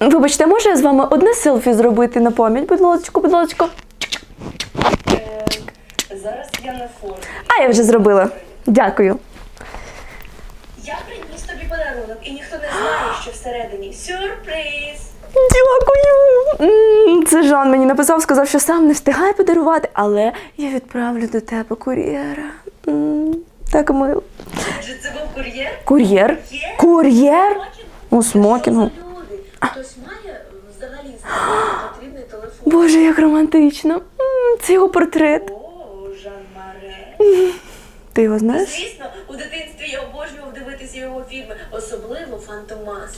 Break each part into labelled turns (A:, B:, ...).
A: Вибачте, може я з вами одне селфі зробити на пам'ять? Будь ласка, будь ласка.
B: Е, зараз я на формі.
A: А я вже зробила. Дякую.
B: Я приніс тобі подарунок, і ніхто не знає, що всередині. Сюрприз!
A: Дякую. Це Жан мені написав, сказав, що сам не встигає подарувати, але я відправлю до тебе кур'єра. Так мило.
B: Кур'єр?
A: Кур'єр? Кур'єр? У смокінгу.
B: Хтось має взагалі потрібний телефон?
A: Боже, як романтично. Це його портрет.
B: О, Жан Маре.
A: Ти його знаєш?
B: Звісно, у дитинстві я обожнював дивитися його фільми, особливо Фантомас.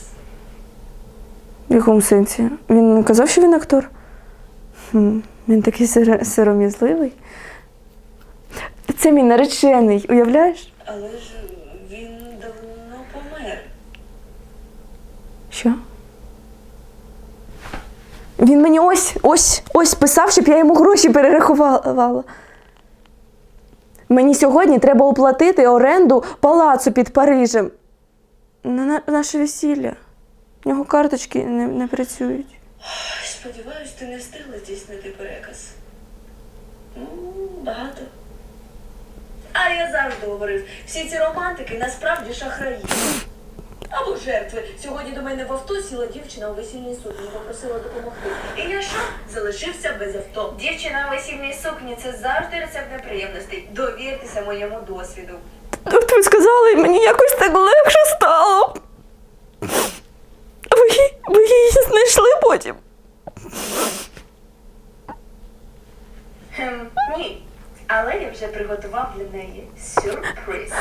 A: В якому сенсі? Він не казав, що він актор? Хм, Він такий сиро- сором'язливий. Це мій наречений, уявляєш?
B: Але ж помер.
A: Що? Він мені ось, ось, ось писав, щоб я йому гроші перерахувала. Мені сьогодні треба оплатити оренду палацу під Парижем. На, на наше весілля. У нього карточки не, не працюють.
B: Сподіваюсь, ти не встигла здійснити переказ. Ну, багато. Я завжди говорив, всі ці романтики насправді шахраї. Або жертви. Сьогодні до мене в авто сіла дівчина у весільній сукні, попросила допомогти. І я що? Залишився без авто. Дівчина у весільній сукні це завжди рецепт неприємностей. Довіртеся моєму досвіду.
A: От ви сказали, і мені якось так легше стало. Ви, ви її знайшли потім.
B: Хм, ні. Але я вже приготував для неї сюрприз.